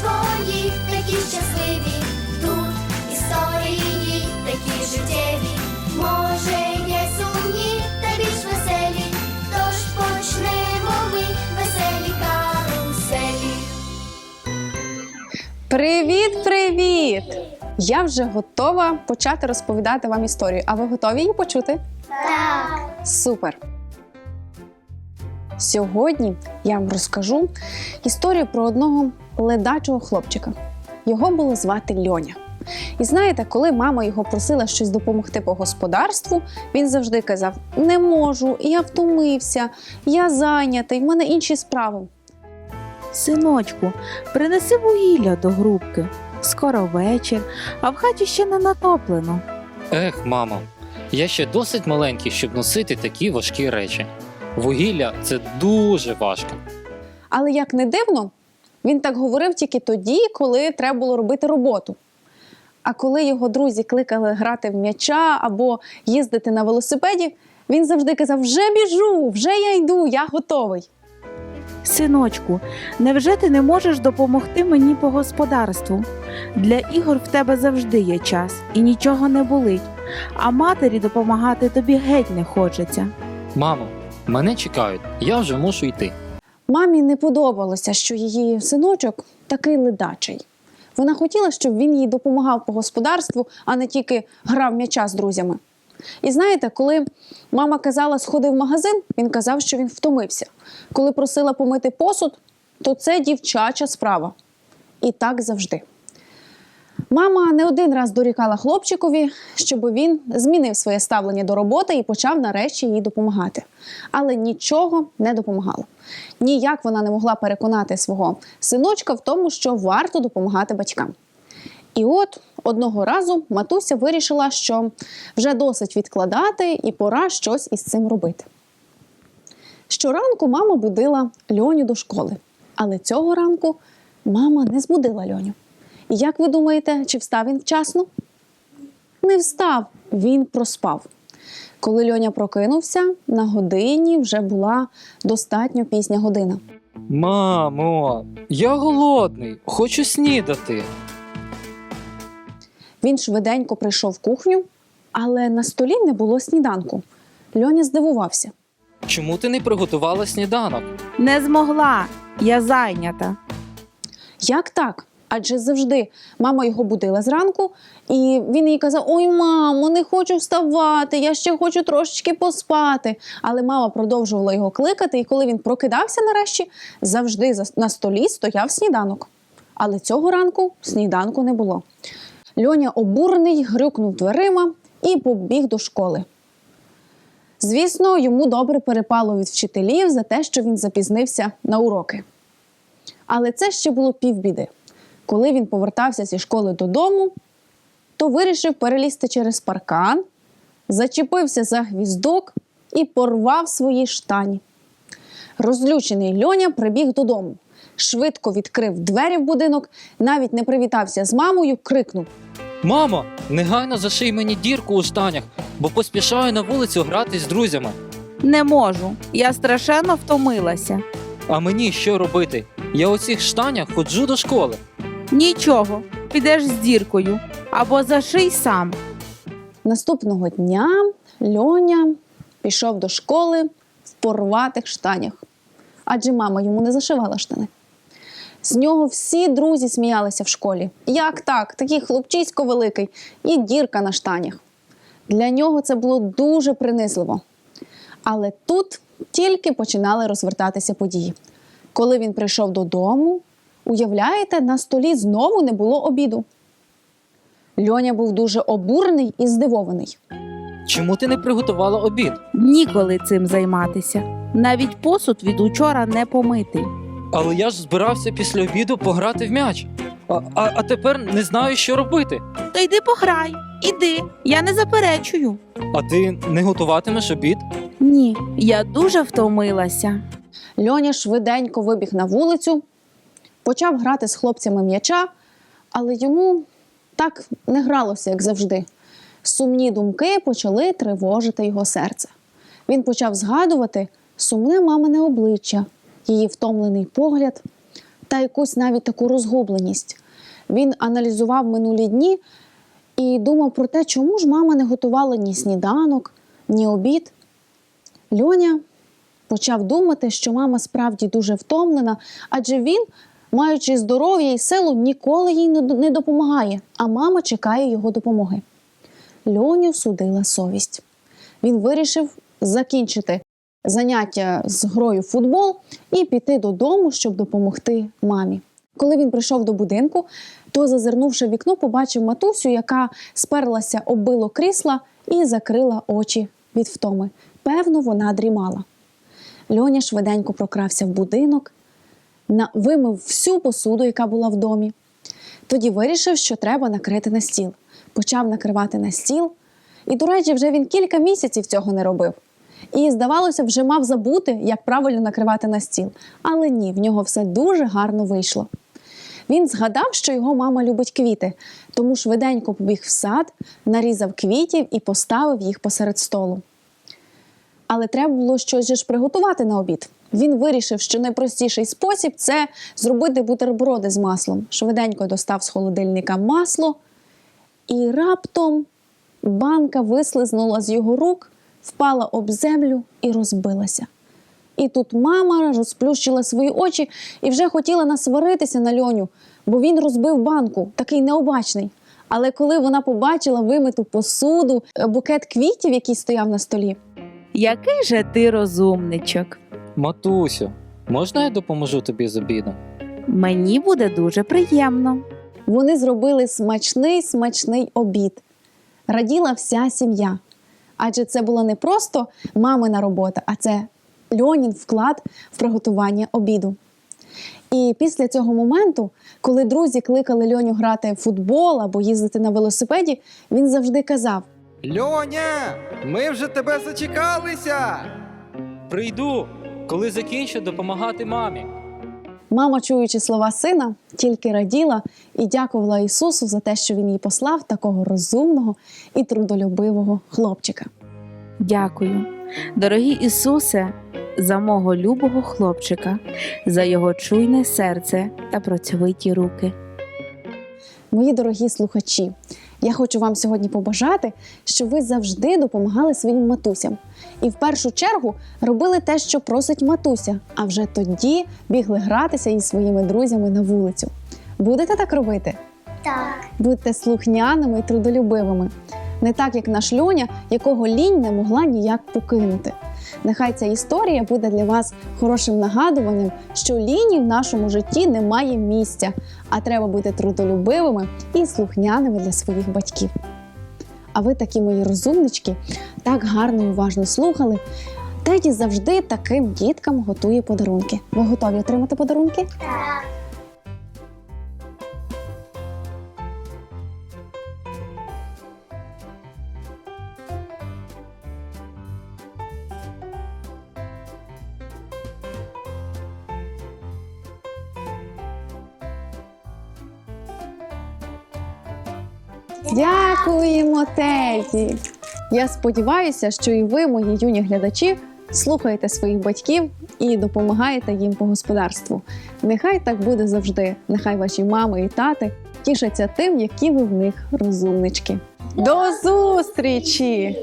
свої, такі щасливі. Тут історії такі життєві. Може, є сумні та більш веселі. Тож почнемо ми веселі каруселі. Привіт, привіт! Я вже готова почати розповідати вам історію. А ви готові її почути? Так. Супер! Сьогодні я вам розкажу історію про одного ледачого хлопчика. Його було звати Льоня. І знаєте, коли мама його просила щось допомогти по господарству, він завжди казав: Не можу, я втомився, я зайнятий, в мене інші справи. Синочку, принеси вугілля до грубки. Скоро вечір, а в хаті ще не натоплено. Ех, мамо, я ще досить маленький, щоб носити такі важкі речі. Вугілля це дуже важко. Але як не дивно, він так говорив тільки тоді, коли треба було робити роботу. А коли його друзі кликали грати в м'яча або їздити на велосипеді, він завжди казав: вже біжу, вже я йду, я готовий. Синочку, невже ти не можеш допомогти мені по господарству? Для ігор в тебе завжди є час і нічого не болить, а матері допомагати тобі геть не хочеться. Мамо, мене чекають, я вже мушу йти. Мамі не подобалося, що її синочок такий ледачий. Вона хотіла, щоб він їй допомагав по господарству, а не тільки грав м'яча з друзями. І знаєте, коли мама казала сходи в магазин, він казав, що він втомився. Коли просила помити посуд, то це дівчача справа. І так завжди. Мама не один раз дорікала хлопчикові, щоб він змінив своє ставлення до роботи і почав нарешті їй допомагати. Але нічого не допомагало. Ніяк вона не могла переконати свого синочка в тому, що варто допомагати батькам. І от одного разу матуся вирішила, що вже досить відкладати і пора щось із цим робити. Щоранку мама будила Льоню до школи, але цього ранку мама не збудила Льоню. І як ви думаєте, чи встав він вчасно? Не встав, він проспав. Коли Льоня прокинувся, на годині вже була достатньо пізня година. Мамо, я голодний, хочу снідати. Він швиденько прийшов в кухню, але на столі не було сніданку. Льоня здивувався. Чому ти не приготувала сніданок? Не змогла, я зайнята. Як так? Адже завжди мама його будила зранку, і він їй казав: Ой, мамо, не хочу вставати, я ще хочу трошечки поспати. Але мама продовжувала його кликати, і коли він прокидався нарешті, завжди на столі стояв сніданок. Але цього ранку сніданку не було. Льоня обурений, грюкнув дверима і побіг до школи. Звісно, йому добре перепало від вчителів за те, що він запізнився на уроки. Але це ще було півбіди. Коли він повертався зі школи додому, то вирішив перелізти через паркан, зачепився за гвіздок і порвав свої штані. Розлючений Льоня прибіг додому, швидко відкрив двері в будинок, навіть не привітався з мамою, крикнув: Мамо, негайно заший мені дірку у штанях, бо поспішаю на вулицю грати з друзями. Не можу, я страшенно втомилася. А мені що робити? Я у цих штанях ходжу до школи. Нічого, підеш з діркою або заший сам. Наступного дня Льоня пішов до школи в порватих штанях, адже мама йому не зашивала штани. З нього всі друзі сміялися в школі. Як так? Такий хлопчисько великий і дірка на штанях. Для нього це було дуже принизливо. Але тут тільки починали розвертатися події. Коли він прийшов додому, уявляєте, на столі знову не було обіду. Льоня був дуже обурений і здивований. Чому ти не приготувала обід? Ніколи цим займатися. Навіть посуд від учора не помитий. Але я ж збирався після обіду пограти в м'яч. А, а, а тепер не знаю, що робити. То йди пограй, іди, я не заперечую. А ти не готуватимеш обід? Ні, я дуже втомилася. Льоня швиденько вибіг на вулицю, почав грати з хлопцями м'яча, але йому так не гралося, як завжди. Сумні думки почали тривожити його серце. Він почав згадувати сумне мамине обличчя, її втомлений погляд, та якусь навіть таку розгубленість. Він аналізував минулі дні і думав про те, чому ж мама не готувала ні сніданок, ні обід. Льоня почав думати, що мама справді дуже втомлена, адже він, маючи здоров'я і силу, ніколи їй не допомагає, а мама чекає його допомоги. Льоню судила совість. Він вирішив закінчити заняття з грою в футбол і піти додому, щоб допомогти мамі. Коли він прийшов до будинку, то, зазирнувши в вікно, побачив матусю, яка сперлася об било крісла і закрила очі від втоми. Певно, вона дрімала. Льоня швиденько прокрався в будинок, вимив всю посуду, яка була в домі. Тоді вирішив, що треба накрити на стіл. Почав накривати на стіл. І, до речі, вже він кілька місяців цього не робив. І, здавалося, вже мав забути, як правильно накривати на стіл. Але ні, в нього все дуже гарно вийшло. Він згадав, що його мама любить квіти, тому швиденько побіг в сад, нарізав квітів і поставив їх посеред столу. Але треба було щось ж приготувати на обід. Він вирішив, що найпростіший спосіб це зробити бутерброди з маслом. Швиденько достав з холодильника масло, і раптом банка вислизнула з його рук, впала об землю і розбилася. І тут мама розплющила свої очі і вже хотіла насваритися на льоню, бо він розбив банку, такий необачний. Але коли вона побачила вимиту посуду, е, букет квітів, який стояв на столі, Який же ти розумничок? Матусю, можна я допоможу тобі з обідом? Мені буде дуже приємно. вони зробили смачний смачний обід. Раділа вся сім'я. Адже це була не просто мамина робота, а це Льонін вклад в приготування обіду. І після цього моменту, коли друзі кликали Льоню грати в футбол або їздити на велосипеді, він завжди казав: Льоня, ми вже тебе зачекалися. Прийду, коли закінчу допомагати мамі. Мама, чуючи слова сина, тільки раділа і дякувала Ісусу за те, що він їй послав такого розумного і трудолюбивого хлопчика. Дякую, дорогі Ісусе, за мого любого хлопчика, за його чуйне серце та працьовиті руки. Мої дорогі слухачі, я хочу вам сьогодні побажати, щоб ви завжди допомагали своїм матусям. І в першу чергу робили те, що просить матуся, а вже тоді бігли гратися із своїми друзями на вулицю. Будете так робити? Так. Будьте слухняними і трудолюбивими. Не так, як наш льоня, якого лінь не могла ніяк покинути. Нехай ця історія буде для вас хорошим нагадуванням, що ліні в нашому житті немає місця, а треба бути трудолюбивими і слухняними для своїх батьків. А ви такі мої розумнички, так гарно і уважно слухали. Теді завжди таким діткам готує подарунки. Ви готові отримати подарунки? Так. Дякуємо, Теді! Я сподіваюся, що і ви, мої юні глядачі, слухаєте своїх батьків і допомагаєте їм по господарству. Нехай так буде завжди. Нехай ваші мами і тати тішаться тим, які ви в них розумнички. До зустрічі!